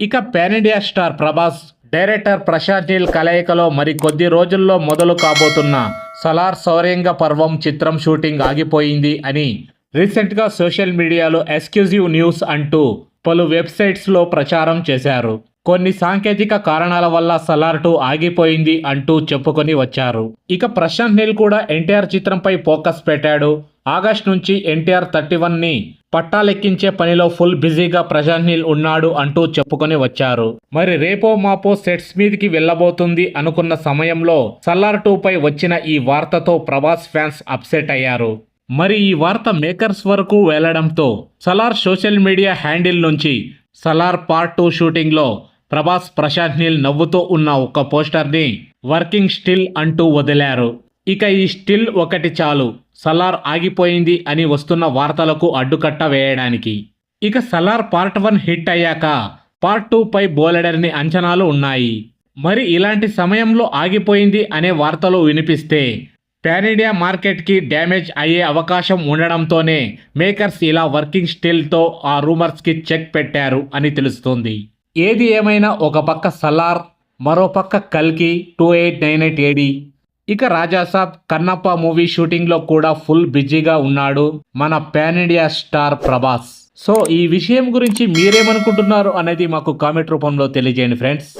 ఇక pan India star Prabhas director Prashanth Neel కలయికలో మరి కొద్ది రోజుల్లో మొదలు కాబోతున్న సలార్ సౌర్యంగ పర్వం చిత్రం షూటింగ్ ఆగిపోయింది అని రీసెంట్గా సోషల్ మీడియాలో ఎక్స్క్యూజివ్ న్యూస్ అంటూ పలు వెబ్సైట్స్లో ప్రచారం చేశారు. కొన్ని సాంకేతిక కారణాల వల్ల సలార్ టూ ఆగిపోయింది అంటూ చెప్పుకొని వచ్చారు. ఇక ప్రశాంత్ నీల్ కూడా ఎన్టీఆర్ చిత్రంపై ఫోకస్ పెట్టాడు. ఆగస్ట్ నుంచి ఎన్టీఆర్ థర్టీ వన్ని పట్టాలెక్కించే పనిలో ఫుల్ బిజీగా ప్రశాంత్నీల్ ఉన్నాడు అంటూ చెప్పుకొని వచ్చారు. మరి రేపో మాపో సెట్స్ మీదకి వెళ్ళబోతుంది అనుకున్న సమయంలో సల్లార్ టూ పై వచ్చిన ఈ వార్తతో ప్రభాస్ ఫ్యాన్స్ అప్సెట్ అయ్యారు. మరి ఈ వార్త మేకర్స్ వరకు వెళ్ళడంతో సలార్ సోషల్ మీడియా హ్యాండిల్ నుంచి సలార్ పార్ట్ టూ షూటింగ్లో ప్రభాస్ ప్రశాంత్ నీల్ నవ్వుతూ ఉన్న ఒక పోస్టర్ని వర్కింగ్ స్టిల్ అంటూ వదిలారు. ఇక ఈ స్టిల్ ఒకటి చాలు. సలార్ ఆగిపోయింది అని వస్తున్న వార్తలకు అడ్డుకట్ట వేయడానికి. ఇక సలార్ పార్ట్ వన్ హిట్ అయ్యాక పార్ట్ టూ పై బోలెడర్ని అంచనాలు ఉన్నాయి. మరి ఇలాంటి సమయంలో ఆగిపోయింది అనే వార్తలు వినిపిస్తే ప్యానిడియా మార్కెట్కి డ్యామేజ్ అయ్యే అవకాశం ఉండడంతోనే మేకర్స్ ఇలా వర్కింగ్ స్టిల్తో ఆ రూమర్స్కి చెక్ పెట్టారు అని తెలుస్తుంది. ఏది ఏమైనా ఒక పక్క సలార్ మరో పక్క కల్కి two eight nine eight AD ఇక రాజాసాబ్ కన్నప్ప మూవీ షూటింగ్లో కూడా ఫుల్ బిజీగా ఉన్నాడు మన pan India star Prabhas. So ఈ విషయం గురించి మీరేమనుకుంటున్నారు అనేది మాకు కామెంట్ రూపంలో తెలియజేయండి ఫ్రెండ్స్.